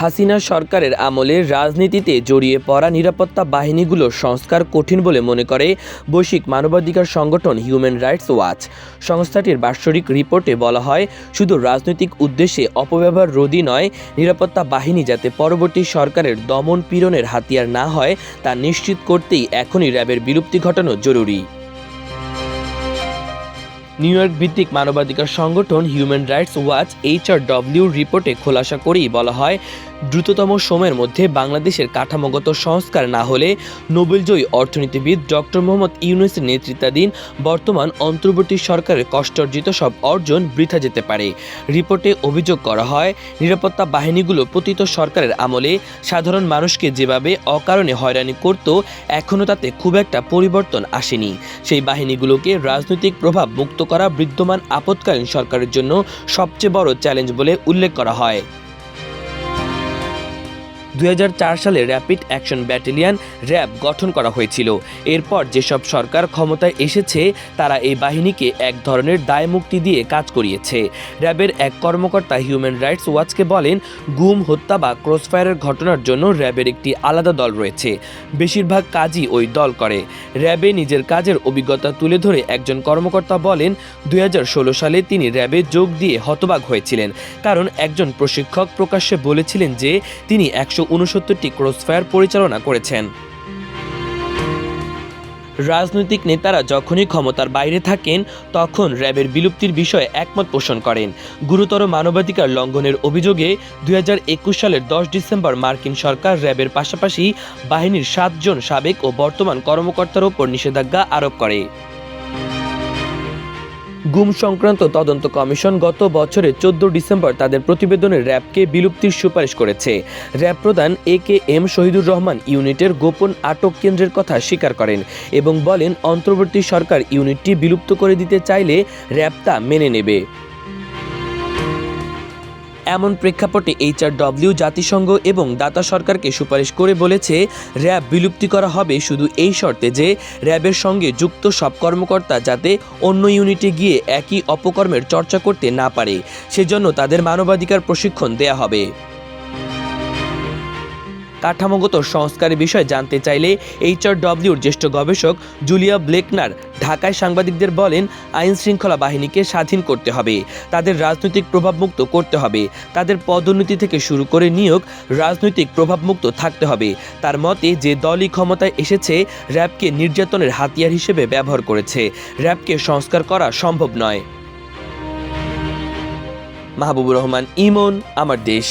হাসিনা সরকারের আমলে রাজনীতিতে জড়িয়ে পড়া নিরাপত্তা বাহিনীগুলোর সংস্কার কঠিন বলে মনে করে বৈশ্বিক মানবাধিকার সংগঠন হিউম্যান রাইটস ওয়াচ। সংস্থাটির বাৎসরিক রিপোর্টে বলা হয়, শুধু রাজনৈতিক উদ্দেশ্যে অপব্যবহার রোধী নয়, নিরাপত্তা বাহিনী যাতে পরবর্তী সরকারের দমন পীড়নের হাতিয়ার না হয়, তা নিশ্চিত করতেই এখনই র্যাবের বিলুপ্তি ঘটানো জরুরি। নিউ ইয়র্ক ভিত্তিক মানবাধিকার সংগঠন হিউম্যান রাইটস ওয়াচ এইচআরডব্লিউর রিপোর্টে খোলাসা করেই বলা হয় দ্রুততম সময়ের মধ্যে বাংলাদেশের কাঠামোগত সংস্কার না হলে নোবেলজয়ী অর্থনীতিবিদ ডক্টর মোহাম্মদ ইউনুসের নেতৃত্বাধীন বর্তমান অন্তর্বর্তী সরকারের কষ্টার্জিত সব অর্জন বৃথা যেতে পারে। রিপোর্টে অভিযোগ করা হয়, নিরাপত্তা বাহিনীগুলো পতিত সরকারের আমলে সাধারণ মানুষকে যেভাবে অকারণে হয়রানি করত এখনও তাতে খুব একটা পরিবর্তন আসেনি। সেই বাহিনীগুলোকে রাজনৈতিক প্রভাব মুক্ত করা বিদ্যমান আপৎকালীন সরকারের জন্য সবচেয়ে বড় চ্যালেঞ্জ বলে উল্লেখ করা হয়। দুই হাজার চার সালে র্যাপিড অ্যাকশন ব্যাটালিয়ন র্যাব গঠন করা হয়েছিল। এরপর যেসব সরকার ক্ষমতায় এসেছে, তারা এই বাহিনীকে এক ধরনের দায় মুক্তি দিয়ে কাজ করিয়েছে। র্যাবের এক কর্মকর্তা হিউম্যান রাইটস ওয়াচকে বলেন, গুম, হত্যা বা ক্রসফায়ারের ঘটনার জন্য র্যাবের একটি আলাদা দল রয়েছে। বেশিরভাগ কাজই ওই দল করে। র্যাবে নিজের কাজের অভিজ্ঞতা তুলে ধরে একজন কর্মকর্তা বলেন দু হাজার ষোলো সালে তিনি র্যাবে যোগ দিয়ে হতবাক হয়েছিলেন। কারণ একজন প্রশিক্ষক প্রকাশ্যে বলেছিলেন যে, তিনি একশো উনসত্তরটি ক্রসফায়ার পরিচালনা করেছেন। রাজনৈতিক নেতারা যখনই ক্ষমতার বাইরে থাকেন, তখন র্যাবের বিলুপ্তির বিষয়ে একমত পোষণ করেন। গুরুতর মানবাধিকার লঙ্ঘনের অভিযোগে দুই হাজার একুশ সালের দশ ডিসেম্বর মার্কিন সরকার র্যাবের পাশাপাশি বাহিনীর সাতজন সাবেক ও বর্তমান কর্মকর্তার ওপর নিষেধাজ্ঞা আরোপ করে। গুম সংক্রান্ত তদন্ত কমিশন গত বছরের চোদ্দ ডিসেম্বর তাদের প্রতিবেদনে র্যাবকে বিলুপ্তির সুপারিশ করেছে। র্যাব প্রধান A K M Shahidur Rahman ইউনিটের গোপন আটক কেন্দ্রের কথা স্বীকার করেন এবং বলেন, অন্তর্বর্তী সরকার ইউনিটটি বিলুপ্ত করে দিতে চাইলে র্যাব তা মেনে নেবে। এমন প্রেক্ষাপটে এইচআরডব্লিউ, জাতিসংঘ এবং দাতা সরকারকে সুপারিশ করে বলেছে, র্যাব বিলুপ্তি করা হবে শুধু এই শর্তে যে, র্যাবের সঙ্গে যুক্ত সব কর্মকর্তা যাতে অন্য ইউনিটে গিয়ে একই অপকর্মের চর্চা করতে না পারে। সেজন্য তাদের মানবাধিকার প্রশিক্ষণ দেয়া হবে। কাঠামোগত সংস্কারের বিষয়ে জানতে চাইলে এইচআরডব্লিউর জ্যেষ্ঠ গবেষক জুলিয়া ব্লেকনার ঢাকায় সাংবাদিকদের বলেন, আইন শৃঙ্খলা বাহিনীকে স্বাধীন করতে হবে, তাদের রাজনৈতিক প্রভাবমুক্ত করতে হবে, তাদের পদোন্নতি থেকে শুরু করে নিয়োগ, রাজনৈতিক প্রভাবমুক্ত থাকতে হবে। তার মতে, যে দলই ক্ষমতায় এসেছে, র্যাবকে নির্যাতনের হাতিয়ার হিসেবে ব্যবহার করেছে, র্যাবকে সংস্কার করা সম্ভব নয়। মাহবুবুর রহমান, ইমন, আমার দেশ।